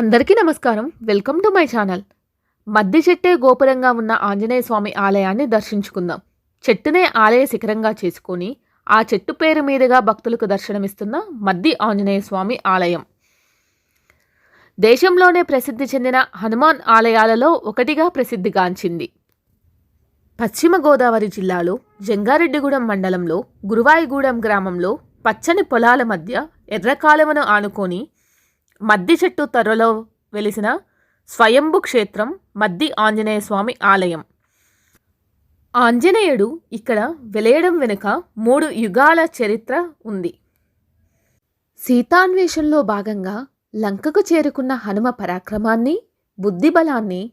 అందరికీ నమస్కారం. Welcome to my channel. మద్ది చెట్టే గోపురంగా ఉన్న ఆంజనేయ స్వామి ఆలయాన్ని దర్శించుకుందాం. చెట్టునే ఆలయ శిఖరంగా చేసుకొని ఆ చెట్టు పేరు మీదుగా భక్తులకు దర్శనమిస్తున్న మద్ది ఆంజనేయ స్వామి ఆలయం. దేశంలోనే ప్రసిద్ధి చెందిన హనుమాన్ ఆలయాలలో ఒకటిగా ప్రసిద్ధిగాంచింది. పశ్చిమ గోదావరి జిల్లాలో జంగారెడ్డిగూడెం మండలంలో గురువాయిగూడెం గ్రామంలో పచ్చని పొలాల మధ్య ఎర్రకాలువను ఆనుకొని మద్ది చెట్టు తొర్రలో వెలిసిన స్వయంభు క్షేత్రం మద్ది ఆంజనేయ స్వామి ఆలయం. ఆంజనేయుడు ఇక్కడ వెలయడం వెనుక మూడు యుగాల చరిత్ర ఉంది. సీతాన్వేషంలో భాగంగా లంకకు చేరుకున్న హనుమ పరాక్రమాన్ని బుద్ధిబలాన్ని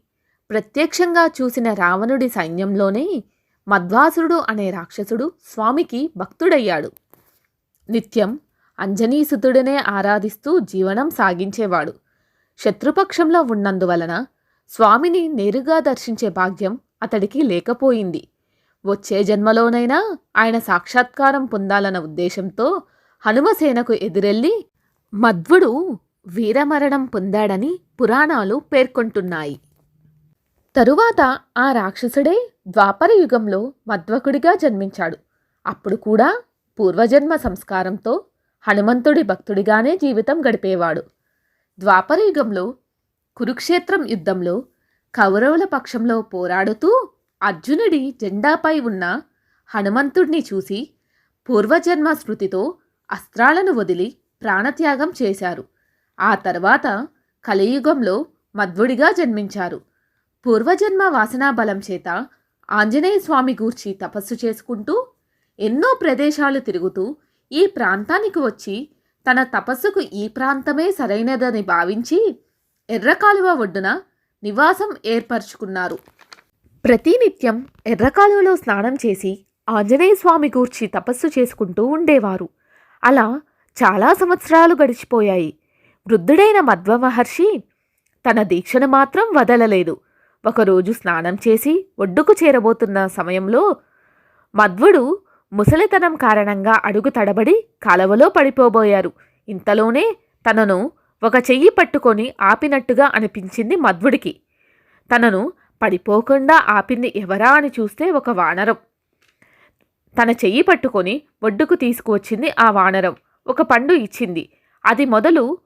ప్రత్యక్షంగా చూసిన రావణుడి సైన్యంలోనే మధ్వాసురుడు అనే రాక్షసుడు స్వామికి భక్తుడయ్యాడు. నిత్యం అంజనీసుతుడినే ఆరాధిస్తూ జీవనం సాగించేవాడు. శత్రుపక్షంలో ఉన్నందువలన స్వామిని నేరుగా దర్శించే భాగ్యం అతడికి లేకపోయింది. వచ్చే జన్మలోనైనా ఆయన సాక్షాత్కారం పొందాలన్న ఉద్దేశంతో హనుమసేనకు ఎదురెళ్ళి మధ్వుడు వీరమరణం పొందాడని పురాణాలు పేర్కొంటున్నాయి. తరువాత ఆ రాక్షసుడే ద్వాపర యుగంలో మధ్వకుడిగా జన్మించాడు. అప్పుడు కూడా పూర్వజన్మ సంస్కారంతో హనుమంతుడి భక్తుడిగానే జీవితం గడిపేవాడు. ద్వాపరయుగంలో కురుక్షేత్రం యుద్ధంలో కౌరవుల పక్షంలో పోరాడుతూ అర్జునుడి జెండాపై ఉన్న హనుమంతుడిని చూసి పూర్వజన్మ స్మృతితో అస్త్రాలను వదిలి ప్రాణత్యాగం చేశారు. ఆ తర్వాత కలియుగంలో మధ్వుడిగా జన్మించారు. పూర్వజన్మ వాసనా బలం చేత ఆంజనేయ స్వామి గూర్చి తపస్సు చేసుకుంటూ ఎన్నో ప్రదేశాలు తిరుగుతూ ఈ ప్రాంతానికి వచ్చి తన తపస్సుకు ఈ ప్రాంతమే సరైనదని భావించి ఎర్రకాలువ ఒడ్డున నివాసం ఏర్పరచుకున్నారు. ప్రతినిత్యం ఎర్రకాలువలో స్నానం చేసి ఆంజనేయ స్వామి గూర్చి తపస్సు చేసుకుంటూ ఉండేవారు. అలా చాలా సంవత్సరాలు గడిచిపోయాయి. వృద్ధుడైన మధ్వ మహర్షి తన దీక్షను మాత్రం వదలలేదు. ఒకరోజు స్నానం చేసి ఒడ్డుకు చేరబోతున్న సమయంలో మధ్వుడు ముసలితనం కారణంగా అడుగు తడబడి కాలవలో పడిపోబోయారు. ఇంతలోనే తనను ఒక చెయ్యి పట్టుకొని ఆపినట్టుగా అనిపించింది మధ్వుడికి. తనను పడిపోకుండా ఆపింది ఎవరా అని చూస్తే ఒక వానరం. తన చెయ్యి పట్టుకొని ఒడ్డుకు తీసుకువచ్చింది ఆ వానరం. ఒక పండు ఇచ్చింది. అది మొదలు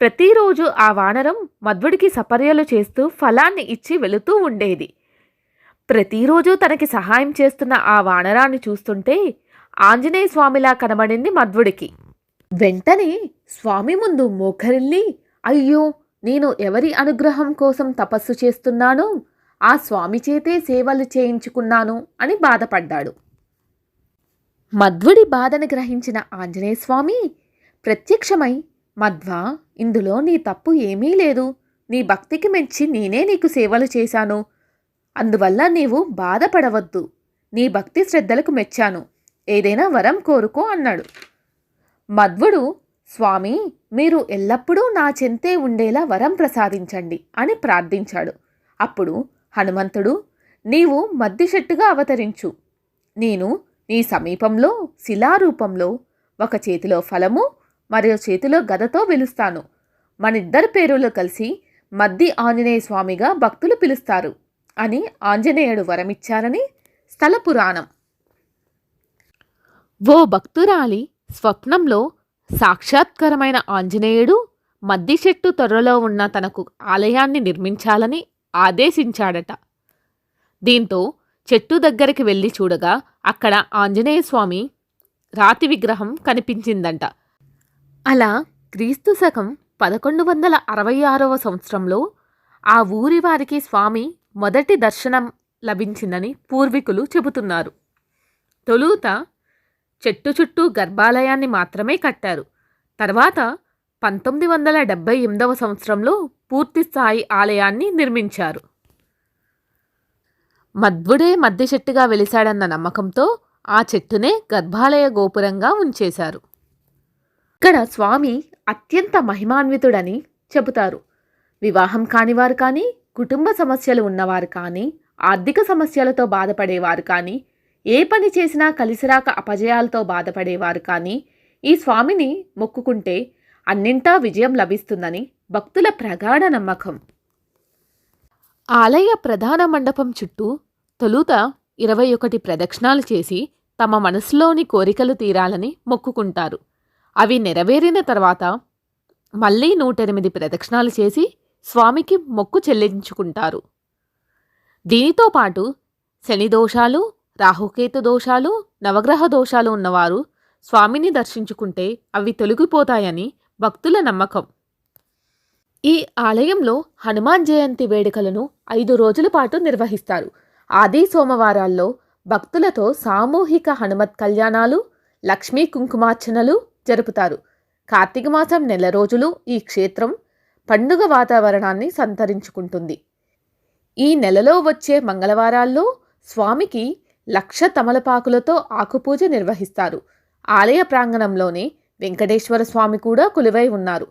ప్రతిరోజు ఆ వానరం మధ్వుడికి సపర్యలు చేస్తూ ఫలాన్ని ఇచ్చి వెళుతూ ఉండేది. ప్రతిరోజు తనకి సహాయం చేస్తున్న ఆ వానరాన్ని చూస్తుంటే ఆంజనేయ స్వామిలా కనబడింది మధ్వుడికి. వెంటనే స్వామి ముందు మోకరిల్లి అయ్యో నేను ఎవరి అనుగ్రహం కోసం తపస్సు చేస్తున్నానో ఆ స్వామి చేతే సేవలు చేయించుకున్నాను అని బాధపడ్డాడు. మధ్వుడి బాధను గ్రహించిన ఆంజనేయ స్వామి ప్రత్యక్షమై మధ్వా ఇందులో నీ తప్పు ఏమీ లేదు. నీ భక్తికి మెచ్చి నేనే నీకు సేవలు చేశాను. అందువల్ల నీవు బాధపడవద్దు. నీ భక్తి శ్రద్ధలకు మెచ్చాను. ఏదైనా వరం కోరుకో అన్నాడు. మధ్వుడు స్వామి మీరు ఎల్లప్పుడూ నా చెంతే ఉండేలా వరం ప్రసాదించండి అని ప్రార్థించాడు. అప్పుడు హనుమంతుడు నీవు మద్దిషెట్టుగా అవతరించు. నేను నీ సమీపంలో శిలారూపంలో ఒక చేతిలో ఫలము మరో చేతిలో గదతో పిలుస్తాను మనిద్దరి పేరులో కలిసి మద్ది ఆంజనేయ స్వామిగా భక్తులు పిలుస్తారు. అని ఆంజనేయుడు వరమిచ్చారని స్థల పురాణం. ఓ భక్తురాలి స్వప్నంలో సాక్షాత్కరమైన ఆంజనేయుడు మద్ది చెట్టు త్వరలో ఉన్న తనకు ఆలయాన్ని నిర్మించాలని ఆదేశించాడట. దీంతో చెట్టు దగ్గరికి వెళ్ళి చూడగా అక్కడ ఆంజనేయ స్వామి రాతి విగ్రహం కనిపించిందంట. అలా క్రీస్తు శకం పదకొండు వందల అరవై ఆరవ సంవత్సరంలో ఆ ఊరి వారికి స్వామి మొదటి దర్శనం లభించిందని పూర్వీకులు చెబుతున్నారు. తొలుత చెట్టు చుట్టూ గర్భాలయాన్ని మాత్రమే కట్టారు. తర్వాత పంతొమ్మిది వందల డెబ్బై ఎనిమిదవ సంవత్సరంలో పూర్తి స్థాయి ఆలయాన్ని నిర్మించారు. మధ్వుడే మధ్య చెట్టుగా వెలిశాడన్న నమ్మకంతో ఆ చెట్టునే గర్భాలయ గోపురంగా ఉంచేశారు. ఇక్కడ స్వామి అత్యంత మహిమాన్వితుడని చెబుతారు. వివాహం కానివారు కానీ కుటుంబ సమస్యలు ఉన్నవారు కానీ ఆర్థిక సమస్యలతో బాధపడేవారు కానీ ఏ పని చేసినా కలిసిరాక అపజయాలతో బాధపడేవారు కానీ ఈ స్వామిని మొక్కుకుంటే అన్నింటా విజయం లభిస్తుందని భక్తుల ప్రగాఢ నమ్మకం. ఆలయ ప్రధాన మండపం చుట్టూ తొలుత ఇరవై ఒకటి ప్రదక్షిణాలు చేసి తమ మనసులోని కోరికలు తీరాలని మొక్కుకుంటారు. అవి నెరవేరిన తర్వాత మళ్ళీ నూటెనిమిది ప్రదక్షిణాలు చేసి స్వామికి మొక్కు చెల్లించుకుంటారు. దీనితో పాటు శని దోషాలు రాహుకేతు దోషాలు నవగ్రహ దోషాలు ఉన్నవారు స్వామిని దర్శించుకుంటే అవి తొలగిపోతాయని భక్తుల నమ్మకం. ఈ ఆలయంలో హనుమాన్ జయంతి వేడుకలను ఐదు రోజుల పాటు నిర్వహిస్తారు. ఆది సోమవారాల్లో భక్తులతో సామూహిక హనుమత్ కళ్యాణాలు లక్ష్మీ కుంకుమార్చనలు జరుపుతారు. కార్తీక మాసం నెల రోజులు ఈ క్షేత్రం పండుగ వాతావరణాన్ని సంతరించుకుంటుంది. ఈ నెలలో వచ్చే మంగళవారాల్లో స్వామికి లక్ష తమలపాకులతో ఆకుపూజ నిర్వహిస్తారు. ఆలయ ప్రాంగణంలోనే వెంకటేశ్వర స్వామి కూడా కొలువై ఉన్నారు.